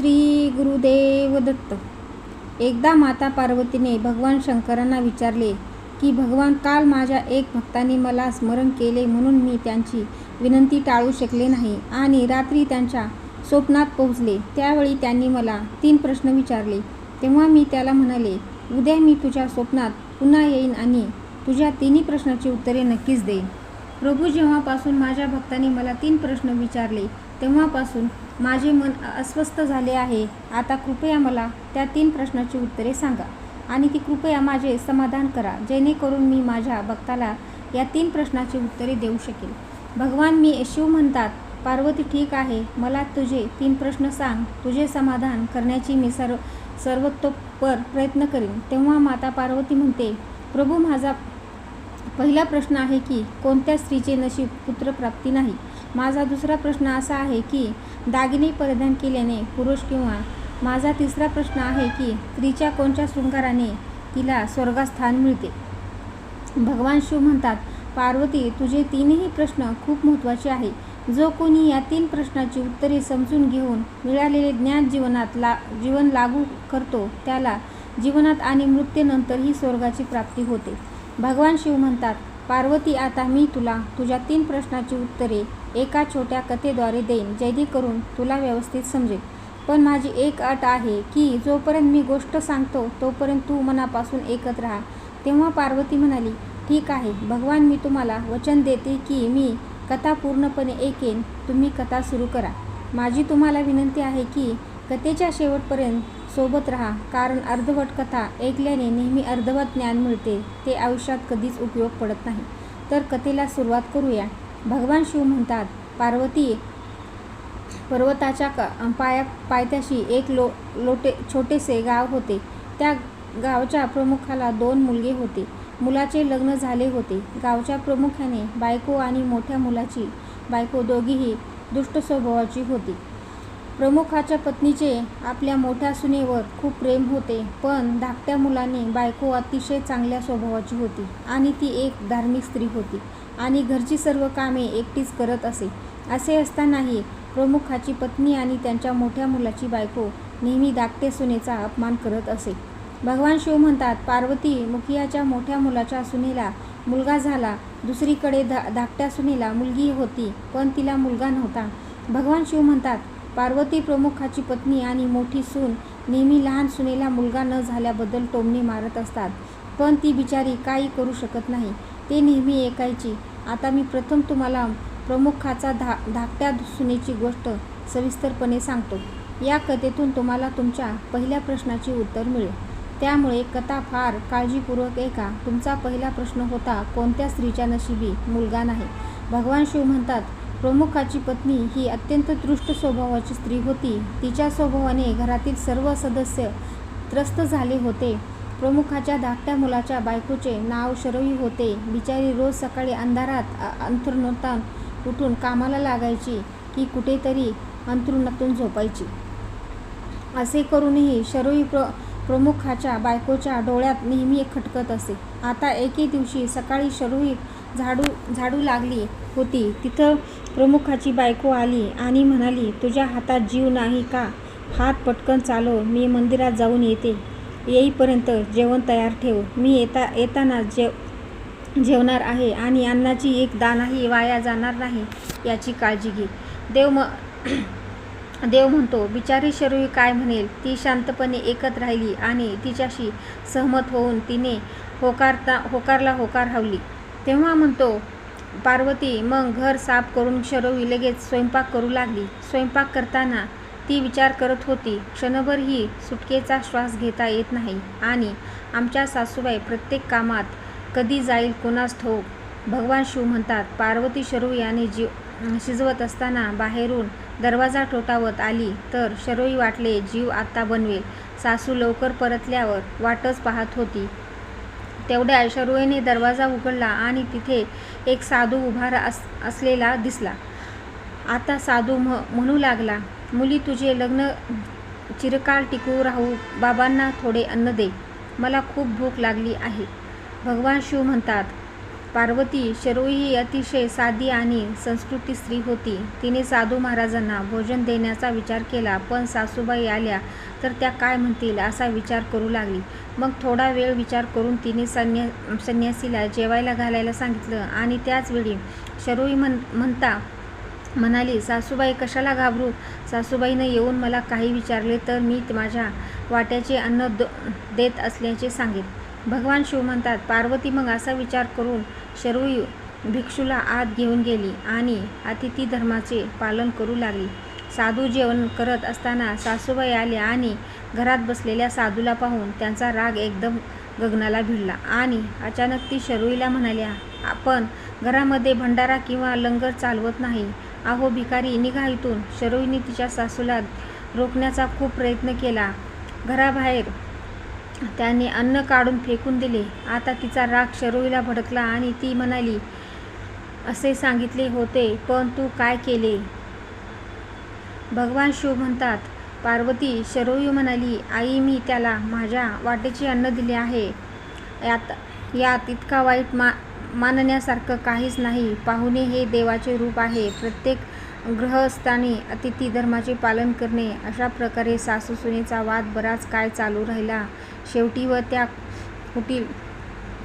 श्री गुरुदेव दत्त. एकदा माता पार्वतीने भगवान शंकरांना विचारले की भगवान काल माझ्या एक भक्ताने मला स्मरण केले म्हणून मी त्यांची विनंती टाळू शकले नाही आणि रात्री त्यांच्या स्वप्नात पोहोचले. त्यावेळी त्यांनी मला तीन प्रश्न विचारले. तेव्हा मी त्याला म्हणाले उद्या मी तुझ्या स्वप्नात पुन्हा येईन आणि तुझ्या तिन्ही प्रश्नाची उत्तरे नक्कीच देईन. प्रभू जेव्हापासून माझ्या भक्ताने मला तीन प्रश्न विचारले तेव्हापासून माझे मन अस्वस्थ झाले आहे. आता कृपया मला त्या तीन प्रश्नाची उत्तरे सांगा. आणि ती कृपया माझे समाधान करा. जेणेकरून मी माझ्या भक्ताला या तीन प्रश्नाची उत्तरे देऊ शकेल भगवान मी शिव म्हणतात पार्वती ठीक आहे. मला तुझे तीन प्रश्न सांग. तुझे समाधान करण्याची मी सर्व सर्वतोपर प्रयत्न करीन. तेव्हा माता पार्वती म्हणते प्रभू माझा पहिला प्रश्न आहे की कोणत्या स्त्रीचे नशीब पुत्रप्राप्ती नाही? माझा दुसरा प्रश्न असा आहे की दागिने परिधान केल्याने पुरुष किंवा माझा तिसरा प्रश्न आहे की स्त्रीच्या कोणत्या शृंगाराने तिला स्वर्गात स्थान मिळते? भगवान शिव म्हणतात पार्वती तुझे तीनही प्रश्न खूप महत्त्वाचे आहे. जो कोणी या तीन प्रश्नाची उत्तरे समजून घेऊन मिळालेले ज्ञान जीवनात ला जीवन लागू करतो त्याला जीवनात आणि मृत्यूनंतरही स्वर्गाची प्राप्ती होते. भगवान शिव म्हणतात पार्वती आता मी तुला तुझ्या तीन प्रश्नाची उत्तरे एका छोट्या कथेद्वारे देईन जेणेकरून तुला व्यवस्थित समजेल. पण माझी एक अट आहे की जोपर्यंत मी गोष्ट सांगतो तोपर्यंत तू मनापासून ऐकत राहा. तेव्हा पार्वती म्हणाली ठीक आहे भगवान मी तुम्हाला वचन देते की मी कथा पूर्णपणे ऐकेन तुम्ही कथा सुरू करा. माझी तुम्हाला विनंती आहे की कथेच्या शेवटपर्यंत सोबत राहा कारण अर्धवट कथा ऐकल्याने नेहमी अर्धवट ज्ञान मिळते ते आयुष्यात कधीच उपयोग पडत नाही. तर कथेला सुरुवात करूया. भगवान शिव म्हणतात पार्वती पर्वताच्या क पाया पायथ्याशी एक लो लोटे छोटेसे गाव होते. त्या गावच्या प्रमुखाला दोन मुलगे होते. मुलाचे लग्न झाले होते. गावच्या प्रमुखाने बायको आणि मोठ्या मुलाची बायको दोघीही दुष्ट स्वभावाची होती. प्रमुखाच्या पत्नीचे आपल्या मोठ्या सुनेवर खूप प्रेम होते पण धाकट्या मुलाने बायको अतिशय चांगल्या स्वभावाची होती आणि ती एक धार्मिक स्त्री होती. आणि घरची सर्व कामे एकटीच करत असे. असे असतानाही प्रमुखाची पत्नी आणि त्यांच्या मोठ्या मुलाची बायको नेहमी धाकटे सुनेचा अपमान करत असे. भगवान शिव म्हणतात पार्वती मुखियाच्या मोठ्या मुलाच्या सुनेला मुलगा झाला. दुसरीकडे धा धाकट्या सुनेला मुलगी होती पण तिला मुलगा नव्हता. भगवान शिव म्हणतात पार्वती प्रमुखाची पत्नी आणि मोठी सून नेहमी लहान सुनेला मुलगा न झाल्याबद्दल टोमणे मारत असतात. पण ती बिचारी काही करू शकत नाही. ते नेहमी ऐकायची. आता मी प्रथम तुम्हाला प्रमुखाचा धा धाकट्या सुनेची गोष्ट सविस्तरपणे सांगतो. या कथेतून तुम्हाला तुमच्या पहिल्या प्रश्नाची उत्तर मिळेल. त्यामुळे कथा फार काळजीपूर्वक ऐका. तुमचा पहिला प्रश्न होता कोणत्या स्त्रीच्या नशिबी मुलगा नाही? भगवान शिव म्हणतात प्रमुखाची पत्नी ही अत्यंत दृष्ट स्वभावाची स्त्री होती. तिच्या स्वभावाने घरातील सर्व सदस्य त्रस्त झाले होते. प्रमुखाच्या धाकट्या मुलाच्या बायकोचे नाव शरवी होते. बिचारी रोज सकाळी अंधारात अंथरुणातून उठून कामाला लागायची की कुठेतरी अंथरुणातून झोपायची. असे करूनही शरोई प्र प्रमुखाच्या बायकोच्या डोळ्यात नेहमी खटकत असे. आता एके दिवशी सकाळी शरोई झाडू झाडू लागली होती. तिथं प्रमुखाची बायको आली आणि म्हणाली तुझ्या हातात जीव नाही का? हात पटकन चालव. मी मंदिरात जाऊन येते. येईपर्यंत जेवण तयार ठेव. मी येता येताना जेव जेवणार आहे आणि अन्नाची एक दानाही वाया जाणार नाही याची काळजी घे. देव म देव म्हणतो बिचारी शरवी काय म्हणेल? ती शांतपणे एकत राहिली आणि तिच्याशी सहमत होऊन तिने होकारता होकारला होकार हवली. तेव्हा म्हणतो पार्वती मग घर साफ करून शरवी लगेच स्वयंपाक करू लागली. स्वयंपाक करताना ती विचार करत होती क्षणभरही सुटकेचा श्वास घेता येत नाही. आणि आमच्या सासूबाई प्रत्येक कामात कधी जाईल कोणास ठाऊक भगवान शिव म्हणतात पार्वती शरू याने जीव शिजवत असताना बाहेरून दरवाजा ठोठावत आली तर शरोई वाटले जीव आत्ता बनवेल. सासू लवकर परतल्यावर वाटच पाहत होती. तेवढ्या शरोईने दरवाजा उघडला आणि तिथे एक साधू उभा अस असलेला दिसला. आता साधू म्ह म्हणू लागला मुली तुझे लग्न चिरकाळ टिकू राहू बाबांना थोडे अन्न दे. मला खूप भूक लागली आहे. भगवान शिव म्हणतात पार्वती शरोई ही अतिशय साधी आणि संस्कृती स्त्री होती. तिने साधू महाराजांना भोजन देण्याचा विचार केला पण सासूबाई आल्या तर त्या काय म्हणतील असा विचार करू लागली. मग थोडा वेळ विचार करून तिने संन्या संन्यासीला जेवायला घालायला सांगितलं आणि त्याचवेळी शरोई म्हण म्हणता म्हणाली सासूबाई कशाला घाबरू? सासूबाईनं येऊन मला काही विचारले तर मी माझ्या वाट्याचे अन्न द देत असल्याचे सांगेन. भगवान शिव म्हणतात पार्वती मग असा विचार करून शरोई भिक्षूला आत घेऊन गेली आणि अतिथी धर्माचे पालन करू लागली. साधू जेवण करत असताना सासूबाई आल्या आणि घरात बसलेल्या साधूला पाहून त्यांचा राग एकदम गगनाला भिडला आणि अचानक ती शरूईला म्हणाल्या आपण घरामध्ये भंडारा किंवा लंगर चालवत नाही. अहो भिकारी निघा इथून शरोईने तिच्या सासूला रोखण्याचा खूप प्रयत्न केला. घराबाहेर त्याने अन्न काढून फेकून दिले. आता तिचा राग शरोईला भडकला आणि ती म्हणाली असे सांगितले होते पण तू काय केले? भगवान शिव म्हणतात पार्वती शरोई म्हणाली आई मी त्याला माझ्या वाटेचे अन्न दिले आहे. यात यात इतका वाईट मा मानण्यासारखं काहीच नाही. पाहुणे हे देवाचे रूप आहे. प्रत्येक ग्रहस्थानी अतिथी धर्माचे पालन करणे. अशा प्रकारे सासू सुनेचा वाद बराच काय चालू राहिला. शेवटी व त्या कुटील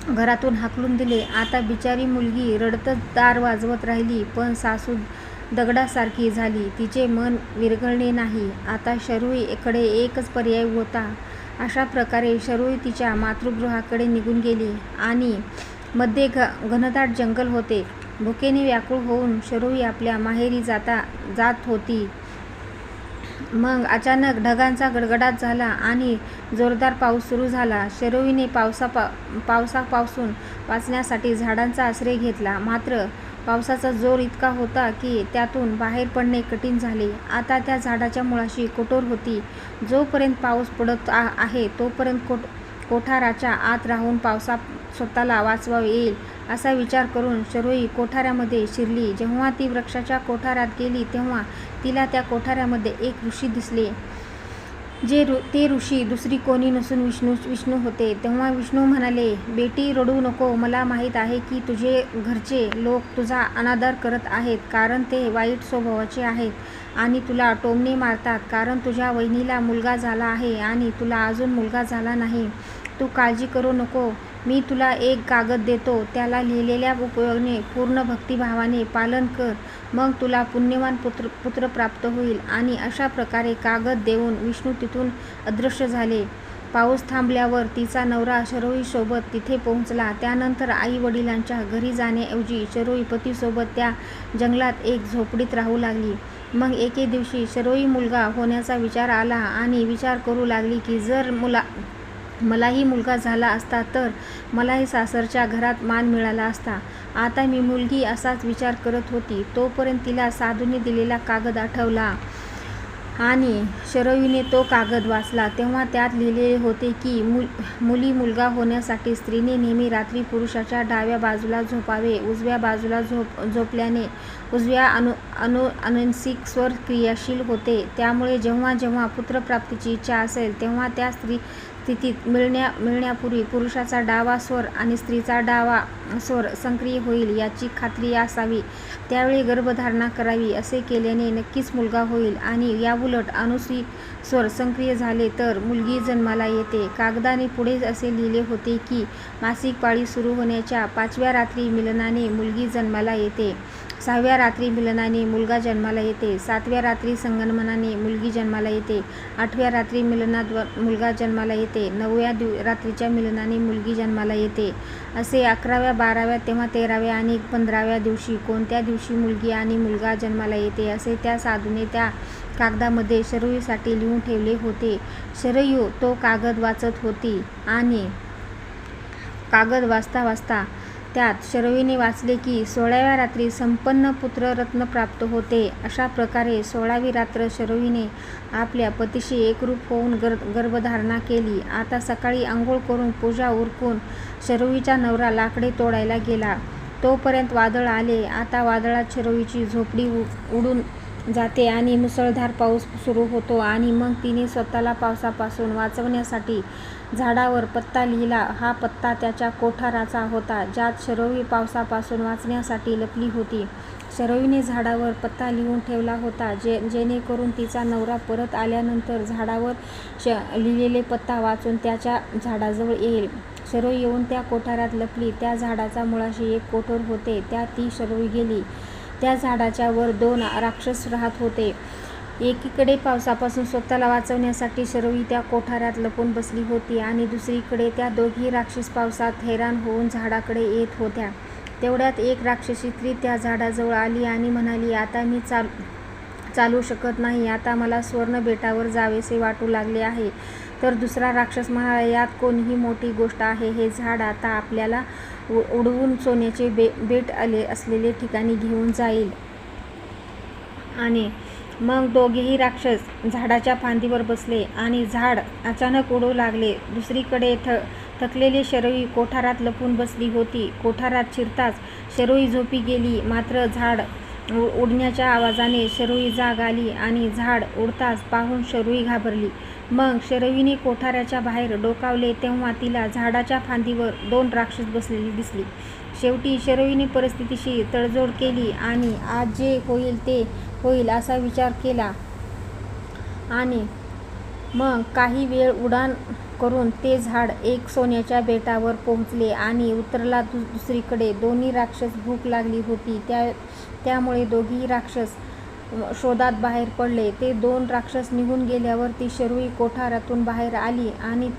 घरातून हाकलून दिले. आता बिचारी मुलगी रडतच दार वाजवत राहिली पण सासू दगडासारखी झाली. तिचे मन विरघळणे नाही. आता शरूईकडे एकच पर्याय होता. अशा प्रकारे शरुई तिच्या मातृगृहाकडे निघून गेली आणि मध्ये घ घनदाट जंगल होते. भुकेने व्याकुळ होऊन शरोई आपल्या माहेरी जाता जात होती. मग अचानक ढगांचा गडगडाट झाला आणि जोरदार पाऊस सुरू झाला. शरोईने पावसा पा पावसापासून वाचण्यासाठी झाडांचा आश्रय घेतला. मात्र पावसाचा जोर इतका होता की त्यातून बाहेर पडणे कठीण झाले. आता त्या झाडाच्या मुळाशी कठोर होती. जोपर्यंत पाऊस पडत आहे तोपर्यंत कोट कोठाराच्या आत राहून पावसा स्वतःला वाचवावे येईल असा विचार करून शरोई कोठाऱ्यामध्ये शिरली. जेव्हा ती वृक्षाच्या कोठारात गेली तेव्हा तिला त्या कोठाऱ्यामध्ये एक ऋषी दिसले. जे ऋ ते ऋषी दुसरी कोणी नसून विष्णू विष्णू होते. तेव्हा विष्णू म्हणाले बेटी रडू नको. मला माहीत आहे की तुझे घरचे लोक तुझा अनादर करत आहेत कारण ते वाईट स्वभावाचे आहेत आणि तुला टोमणे मारतात कारण तुझ्या वहिनीला मुलगा झाला आहे आणि तुला अजून मुलगा झाला नाही. तू काळजी करू नको. मी तुला एक कागद देतो. त्याला लिहिलेल्या उपयोगाने पूर्ण भक्तिभावाने पालन कर. मग तुला पुण्यवान पुत्र पुत्र प्राप्त होईल. आणि अशा प्रकारे कागद देऊन विष्णू तिथून अदृश्य झाले. पाऊस थांबल्यावर तिचा नवरा शरोईसोबत तिथे पोहोचला. त्यानंतर आई वडिलांच्या घरी जाण्याऐवजी शरोई पतीसोबत त्या जंगलात एक झोपडीत राहू लागली. मग एके दिवशी शरोई मुलगा होण्याचा विचार आला आणि विचार करू लागली की जर मुला मलाही मुलगा झाला असता तर मलाही सासरच्या घरात मान मिळाला असता. आता मी मुलगी असाच विचार करत होती. तोपर्यंत तिला साधूने दिलेला कागद आठवला. आणि शरवीने तो कागद वाचला. तेव्हा त्यात लिहिलेले होते की मुल मुली मुलगा होण्यासाठी स्त्रीने नेहमी रात्री पुरुषाच्या डाव्या बाजूला झोपावे उजव्या बाजूला झोप झोपल्याने उजव्या अनु अनु अनुनसिक स्वर क्रियाशील होते. त्यामुळे जेव्हा जेव्हा पुत्रप्राप्तीची इच्छा असेल तेव्हा त्या स्त्री स्थितीत मिळण्या मिळण्यापूर्वी पुरुषाचा डावा स्वर आणि स्त्रीचा डावा स्वर सक्रिय होईल याची खात्री असावी. त्यावेळी गर्भधारणा करावी असे केल्याने नक्कीच मुलगा होईल आणि याउलट अनुश्री स्वर सक्रिय झाले तर मुलगी जन्माला येते. कागदाने पुढे असे लिहिले होते की मासिक पाळी सुरू होण्याच्या पाचव्या रात्री मिलनाने मुलगी जन्माला येते. सहाव्या रात्री मिलनाने मुलगा जन्माला येते. सातव्या रात्री संगनमनाने मुलगी जन्माला येते. आठव्या रात्री मिलनात मुलगा जन्माला येते. नवव्या दिव रात्रीच्या मिलनाने मुलगी जन्माला येते. असे अकराव्या बाराव्या तेव्हा तेराव्या आणि पंधराव्या दिवशी कोणत्या दिवशी मुलगी आणि मुलगा जन्माला येते असे त्या साधूने त्या कागदामध्ये शरयूसाठी लिहून ठेवले होते. शरयू तो कागद वाचत होती आणि कागद वाचता वाचता त्यात शरवीने वाचले की सोळाव्या रात्री संपन्न पुत्ररत्न प्राप्त होते. अशा प्रकारे सोळावी रात्र शरवीने आपल्या पतीशी एकरूप होऊन गर गर्भधारणा केली. आता सकाळी आंघोळ करून पूजा उरकून शरवीचा नवरा लाकडे तोडायला गेला. तोपर्यंत वादळ आले. आता वादळात शरवीची झोपडी उडून जाते आणि मुसळधार पाऊस सुरू होतो आणि मग तिने स्वतःला पावसापासून वाचवण्यासाठी झाडावर पत्ता लिहिला. हा पत्ता त्याच्या कोठाराचा होता, ज्यात शरवी पावसापासून वाचण्यासाठी लपली होती. शरवीने झाडावर पत्ता लिहून ठेवला होता, जे जेणेकरून तिचा नवरा परत आल्यानंतर झाडावर श लिहिलेले पत्ता वाचून त्याच्या झाडाजवळ येईल. शरवी येऊन त्या कोठारात लपली. त्या झाडाचा मुळाशी एक कोठोर होते, त्या ती शरवी गेली. त्या झाडाच्या वर दोन राक्षस राहत होते. एकीकडे पावसापासून स्वतःला वाचवण्यासाठी शरवी त्या कोठाऱ्यात लपून बसली होती आणि दुसरीकडे त्या दोघी राक्षस पावसात हैराण होऊन झाडाकडे येत होत्या. तेवढ्यात एक राक्षसी स्त्री त्या झाडाजवळ आली आणि म्हणाली, आता मी चाल चालू शकत नाही. आता मला स्वर्ण बेटावर जावेसे वाटू लागले आहे. तर दुसरा राक्षस म्हणाला, यात कोणही मोठी गोष्ट आहे. हे झाड आता आपल्याला उडवून सोन्याचे बे बेट असलेले ठिकाणी घेऊन जाईल. आणि मग दोघेही राक्षस झाडाच्या फांदीवर बसले आणि झाड अचानक उडू लागले. दुसरीकडे थ थकलेली शरयू कोठारात लपून बसली होती. कोठारात शिरताच शरोई झोपी गेली. मात्र झाड उडण्याच्या आवाजाने शरयूला जाग आली आणि झाड उडताच पाहून शरयू घाबरली. मग शरवीने कोठाऱ्याच्या बाहेर डोकावले तेव्हा तिला झाडाच्या फांदीवर दोन राक्षस बसलेली दिसली शेवटी शरवीने परिस्थितीशी तडजोड केली आणि आज जे होईल ते होईल असा विचार केला आणि मग काही वेळ उडान करून ते झाड एक सोन्याच्या बेटावर पोहोचले आणि उतरला दुसरीकडे दोन्ही राक्षस भूक लागली होती, त्या त्यामुळे दोघी राक्षस शोधात बाहेर पडले. ते दोन राक्षस निघून गेल्यावर ती शरूई कोठारातून बाहेर आली आणि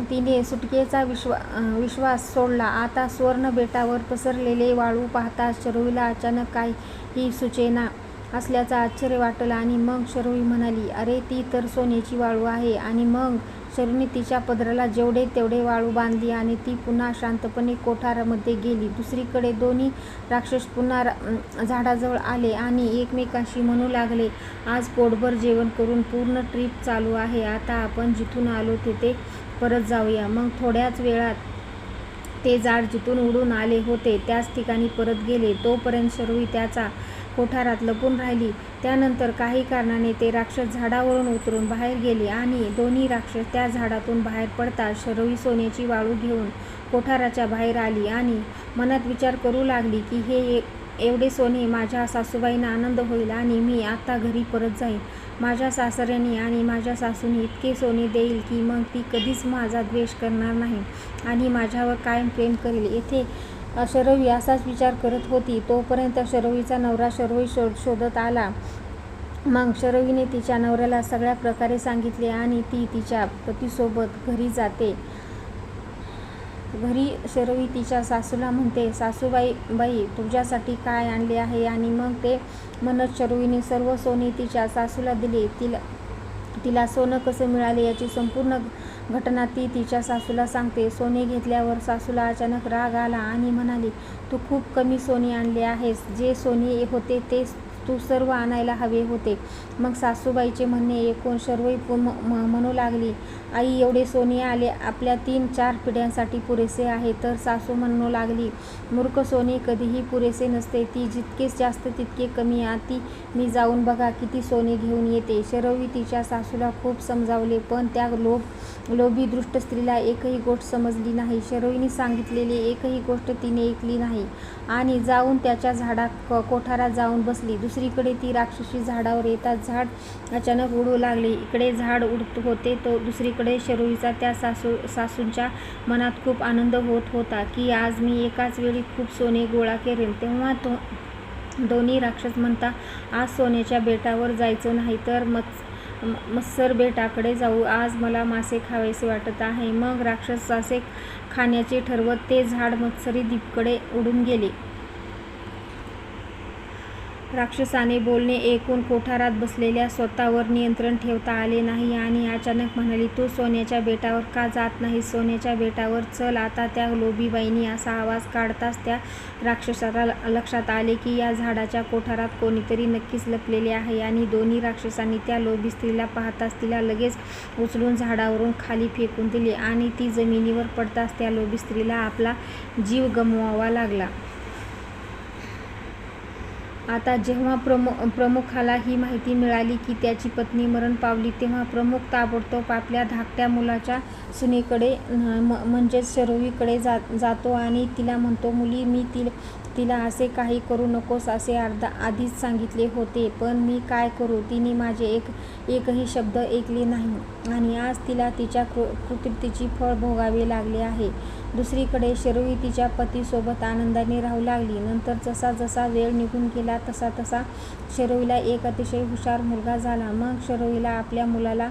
तिने सुटकेचा विश्वा विश्वास सोडला. आता स्वर्ण बेटावर पसरलेले वाळू पाहताच शरूईला अचानक काही ही सुचेना असल्याचं आश्चर्य वाटलं आणि मग शरयू म्हणाली, अरे ती तर सोन्याची वाळू आहे. आणि मग शरयूने तिच्या पदराला जेवढे तेवढे वाळू बांधली आणि ती पुन्हा शांतपणे कोठारामध्ये गेली. दुसरीकडे दोन्ही राक्षस पुन्हा झाडाजवळ आले आणि एकमेकाशी म्हणू लागले, आज पोटभर जेवण करून पूर्ण ट्रीप चालू आहे. आता आपण जिथून आलो तिथे परत जाऊया. मग थोड्याच वेळात ते झाड जिथून उडून आले होते त्याच ठिकाणी परत गेले. तोपर्यंत शरयू त्याचा कोठारात लपून राहिली. त्यानंतर काही कारणाने ते राक्षस झाडावरून उतरून बाहेर गेले आणि दोन्ही राक्षस त्या झाडातून बाहेर पडताच शरवी सोन्याची वाळू घेऊन कोठाराच्या बाहेर आली आणि मनात विचार करू लागली की हे एवढे सोने माझ्या सासूबाईंना आनंद होईल आणि मी आत्ता घरी परत जाईन. माझ्या सासऱ्यांनी आणि माझ्या सासूने इतके सोने देईल की मग ती कधीच माझा द्वेष करणार नाही आणि माझ्यावर कायम प्रेम करेल. इथे शरवी असाच विचार करत होती तोपर्यंत शरवीचा नवरा शरवी शोध शोधत आला. मग शरवीने तिच्या नवऱ्याला सगळ्या प्रकारे सांगितले आणि ती तिच्या पतीसोबत घरी जाते. घरी शरवी तिच्या सासूला म्हणते, सासूबाई तुझ्यासाठी काय आणले आहे. आणि मग ते म्हणत शरवीने सर्व सोने तिच्या सासूला दिले. तिला तिला सोनं कसे मिळाले याची संपूर्ण घटना ती तिच्या सासूला सांगते. सोने घेतल्यावर सासूला अचानक राग आला आणि म्हणाली, तू खूप कमी सोने आणले आहेस. जे सोने होते ते तू सर्व आणायला हवे होते. मग सासूबाईचे म्हणणे ऐकून म म्हणू लागली, आई एवढे सोने आले आपल्या तीन चार पिढ्यांसाठी पुरेसे आहे. तर सासू म्हणू लागली, मूर्ख सोने कधीही पुरेसे नसते. ती जितकेच जास्त तितके कमी. आती मी जाऊन बघा किती सोने घेऊन येते. शरवी तिच्या सासूला खूप समजावले पण त्या लोभी दृष्ट स्त्रीला एकही गोष्ट समजली नाही. शरवीने सांगितलेली एकही गोष्ट तिने ऐकली नाही आणि जाऊन त्याच्या झाडा कोठारात जाऊन बसली. दुसरीकडे ती राक्षसी झाडावर येताच झाड अचानक उडू लागले. इकडे झाड उडत होते तो दुसरीकडे शरयूच्या त्या सासू सासूच्या मनात खूप आनंद होत होता की आज मी एकाच वेळी खूप सोने गोळा केलेन तेव्हा तो दोन्ही राक्षस म्हणता आज सोन्याच्या बेटावर जायचं नाही तर मत्सर बेटाकडे जाऊ. आज मला मासे खावेसे वाटत आहे. मग राक्षस मासे खाण्याचे ठरवत ते झाड मत्सरी द्वीपाकडे उडून गेले. राक्षसाने बोलणे ऐकून कोठारात बसलेल्या स्वतःवर नियंत्रण ठेवता आले नाही आणि अचानक म्हणाली, तू सोन्याच्या बेटावर का जात नाही सोन्याच्या बेटावर चल आता. त्या लोभीबाईनी असा आवाज काढताच त्या राक्षसाला लक्षात आले की या झाडाच्या कोठारात कोणीतरी नक्कीच लपलेले आहे आणि दोन्ही राक्षसांनी त्या लोभी स्त्रीला पाहताच तिला लगेच उचलून झाडावरून खाली फेकून दिले आणि ती जमिनीवर पडताच त्या लोभी स्त्रीला आपला जीव गमवावा लागला. आता जेव्हा प्रमु प्रमुखाला ही माहिती मिळाली की त्याची पत्नी मरण पावली तेव्हा प्रमुख ताबडतोब आपल्या धाकट्या मुलाच्या सुनेकडे म म्हणजेच शरोवीकडे जा जातो आणि तिला म्हणतो मुली मी ति तिला असे काही करू नकोस असे अर्धा आधीच सांगितले होते पण मी काय करू? तिने माझे एक एकही शब्द ऐकले नाही आणि आज तिला तिच्या कृ कृतीचे फळ भोगावे लागले आहे. दुसरीकडे शर्वी तिच्या पतीसोबत आनंदाने राहू लागली. नंतर जसा जसा वेळ निघून गेला तसा तसा शर्वीला एक अतिशय हुशार मुलगा झाला. मग शर्वीला आपल्या मुलाला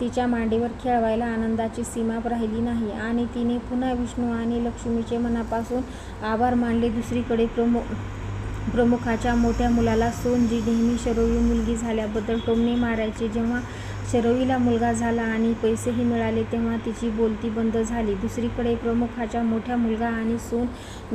तिच्या मांडीवर खेळवायला आनंदाची सीमा राहिली नाही आणि तिने पुन्हा विष्णू आणि लक्ष्मीचे मनापासून आभार मानले. दुसरीकडे प्रमु प्रमुखाच्या मोठ्या मुलाला सोन जी नेहमी शरोवी मुलगी झाल्याबद्दल टोमणे मारायचे जेव्हा शरवीला मुलगा झाला आणि पैसेही मिळाले तेव्हा तिची बोलती बंद झाली. दुसरीकडे प्रमुखाच्या मोठ्या मुलगा आणि सून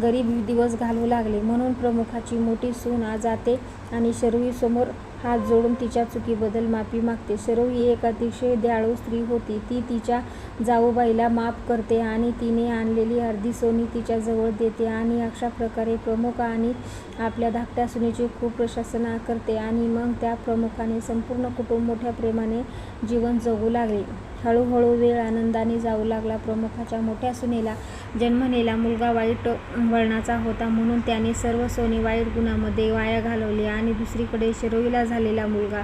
गरीब दिवस घालवू लागले. म्हणून प्रमुखाची मोठी सून आज जाते आणि शरवीसमोर हात जोडून तिच्या चुकीबद्दल माफी मागते. शरोवी एक अतिशय दयाळू स्त्री होती. ती तिच्या जाऊबाईला माफ करते आणि तिने आणलेली अर्धी सोनी तिच्याजवळ देते आणि अशा प्रकारे प्रमुख आणि आपल्या धाकट्या सुनेची खूप प्रशंसना करते आणि मग त्या प्रमुखाने संपूर्ण कुटुंब मोठ्या प्रेमाने जीवन जगू लागले. हळूहळू वेळ आनंदाने जाऊ लागला. प्रमुखाच्या मोठ्या सुनेला जन्मलेला मुलगा वाईट वळणाचा होता म्हणून त्याने सर्व सोने वाईट गुणामध्ये वाया घालवले आणि दुसरीकडे शिरोईला झालेला मुलगा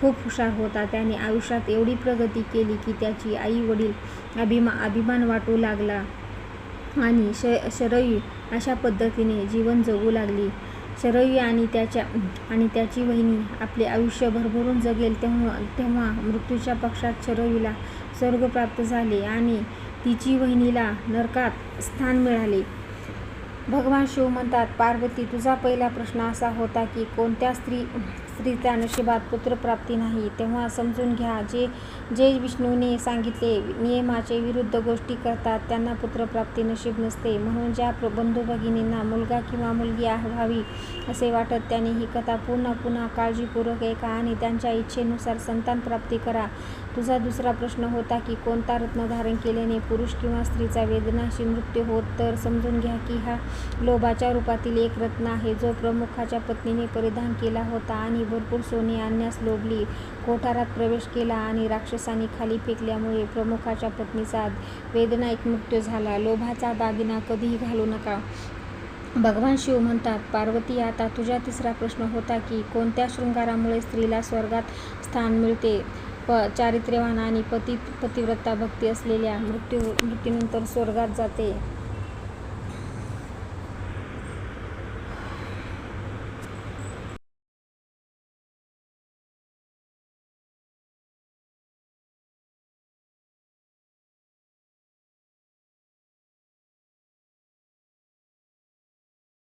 खूप हुशार होता. त्याने आयुष्यात एवढी प्रगती केली की त्याची आई वडील अभिमा अभिमान वाटू लागला आणि श शरयू अशा पद्धतीने जीवन जगू लागली. शरयू आणि त्याच्या आणि त्याची वहिनी आपले आयुष्य भरभरून जगेल तेव्हा तेव्हा मृत्यूच्या पक्षात शरयूला स्वर्ग प्राप्त झाले आणि तिची वहिनीला नरकात स्थान मिळाले. भगवान शिव म्हणतात पार्वती तुझा पहिला प्रश्न असा होता की कोणत्या स्त्री स्त्रीच्या नशिबात पुत्रप्राप्ती नाही तेव्हा समजून घ्या जे जे विष्णूने सांगितले नियमाचे विरुद्ध गोष्टी करतात त्यांना पुत्रप्राप्ती नशीब नसते. म्हणून ज्या बंधू भगिनींना मुलगा किंवा मुलगी व्हावी असे वाटत त्याने ही कथा पुन्हा पुन्हा काळजीपूर्वक ऐका आणि त्यांच्या इच्छेनुसार संतान प्राप्ती करा. तुझा दुसरा प्रश्न होता की कोणता रत्न धारण केल्याने पुरुष किंवा स्त्रीचा वेदनाशी मृत्यू होत तर समजून घ्या की हा लोभाच्या रूपातील एक रत्न आहे जो प्रमुखाच्या पत्नीने परिधान केला होता आणि भरपूर सोने आणण्यास लोभली. कोठारात प्रवेश केला आणि राक्षस राक्षसांनी खाली फेकल्यामुळे प्रमुखाच्या पत्नीचा वेदनायक मृत्यू झाला. लोभाचा दागिना कधीही घालू नका. भगवान शिव म्हणतात पार्वती आता तुझा तिसरा प्रश्न होता की कोणत्या शृंगारामुळे स्त्रीला स्वर्गात स्थान मिळते? प चारित्र्यवान आणि पती पतिव्रता भक्ती असलेल्या मृत्यू मृत्यूनंतर स्वर्गात जाते.